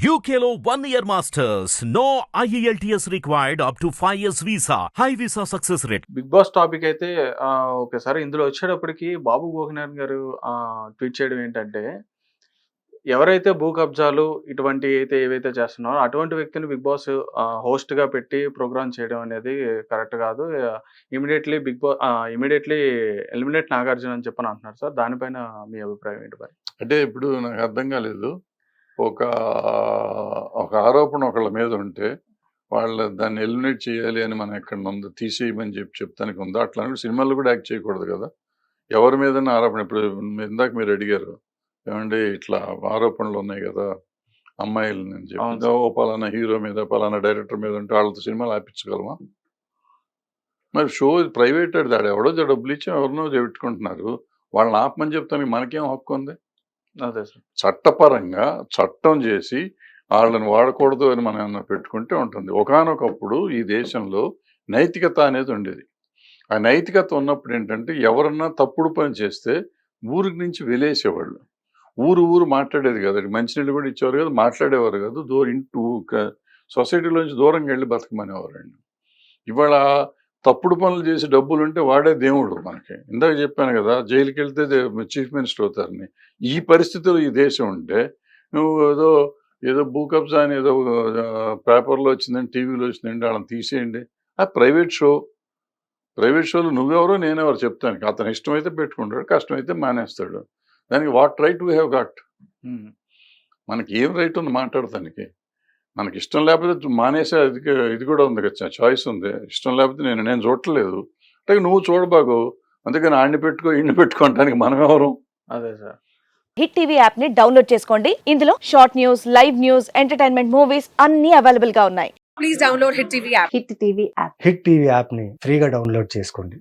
One year masters. No E IELTS required up to 5 years visa. High visa success rate. Big Boss topic అయితే okay sir ఇందులో వచ్చేటప్పటికి బాబు గోగినాథ్ గారు tweet చేయడం ఏంటంటే ఎవరైతే భూ కబ్జాలు ఇటువంటి అయితే ఏవైతే చేస్తున్నారో అటువంటి వ్యక్తిని బిగ్ బాస్ హోస్ట్గా పెట్టి ప్రోగ్రామ్ చేయడం అనేది కరెక్ట్ కాదు immediately Big Boss immediately eliminate Nagarjuna అని చెప్పని అంటున్నారు సార్ దానిపైన మీ అభిప్రాయం ఏంటి మరి అంటే ఇప్పుడు నాకు అర్థం కాలేదు ఒక ఒక ఆరోపణ ఒకళ్ళ మీద ఉంటే వాళ్ళ దాన్ని ఎలిమినేట్ చేయాలి అని మనం ఎక్కడ ఉందో తీసేయమని చెప్పి చెప్తానికి ఉందో? అట్లా అని సినిమాల్లో కూడా యాక్ట్ చేయకూడదు కదా. ఎవరి మీద ఆరోపణ ఇప్పుడు ఇందాక మీరు అడిగారు ఏమంటే ఇట్లా ఆరోపణలు ఉన్నాయి కదా అమ్మాయిలు నేను చెప్పి. ఓ పలానా హీరో మీద పలానా డైరెక్టర్ మీద ఉంటే వాళ్ళతో సినిమాలు ఆపించగలమా? మరి షో ప్రైవేట్ అది ఆడ ఎవడో డబ్బులు ఇచ్చి ఎవరినో పెట్టుకుంటున్నారు వాళ్ళని ఆపమని చెప్తానికి మనకేం హక్కు ఉంది? చట్టపరంగా చట్టం చేసి వాళ్ళని వాడకూడదు అని మనం ఏమన్నా పెట్టుకుంటే ఉంటుంది. ఒకానొకప్పుడు ఈ దేశంలో నైతికత అనేది ఉండేది. ఆ నైతికత ఉన్నప్పుడు ఏంటంటే ఎవరన్నా తప్పుడు పని చేస్తే ఊరికి నుంచి వెలేసేవాళ్ళు. ఊరు ఊరు మాట్లాడేది కదా. మంచినీళ్ళు కూడా ఇచ్చేవారు కదా మాట్లాడేవారు కాదు. దూరం ఇంటూ సొసైటీలోంచి దూరంగా వెళ్ళి బతకమనేవారండి ఇవాళ తప్పుడు పనులు చేసి డబ్బులు ఉంటే వాడే దేవుడు మనకి. ఇందాక చెప్పాను కదా జైలుకి వెళ్తే చీఫ్ మినిస్టర్ అవుతారని. ఈ పరిస్థితిలో ఈ దేశం ఉంటే నువ్వు ఏదో ఏదో భూ కబ్జా అని ఏదో పేపర్లో వచ్చిందని టీవీలో వచ్చిందండి వాళ్ళని తీసేయండి. ఆ ప్రైవేట్ షో. ప్రైవేట్ షోలో నువ్వెవరో నేనెవరు చెప్తాను. అతను ఇష్టమైతే పెట్టుకుంటాడు కష్టమైతే మానేస్తాడు. దానికి what right we have got. మనకి ఏం రైట్ ఉంది మాట్లాడటానికి? మనకి ఇష్టం లేకపోతే మానేసే అది ఇది కూడా ఉంది కదా చాయిస్ ఉంది. ఇష్టం లేకపోతే నేను నేను చూడట్లేదు. అంటే నువ్వు చూడబాకు. అందుకని ఆడిని పెట్టుకో ఇన్ని పెట్టుకోవటానికి మనం ఎవరు? అదే సార్. హిట్ టీవీ యాప్ని డౌన్లోడ్ చేసుకోండి. ఇందులో short news live news entertainment movies అన్ని అవైలబుల్గా ఉన్నాయి. please download Hit TV app. Hit TV app. Hit TV యాప్ని ఫ్రీగా డౌన్లోడ్ చేసుకోండి.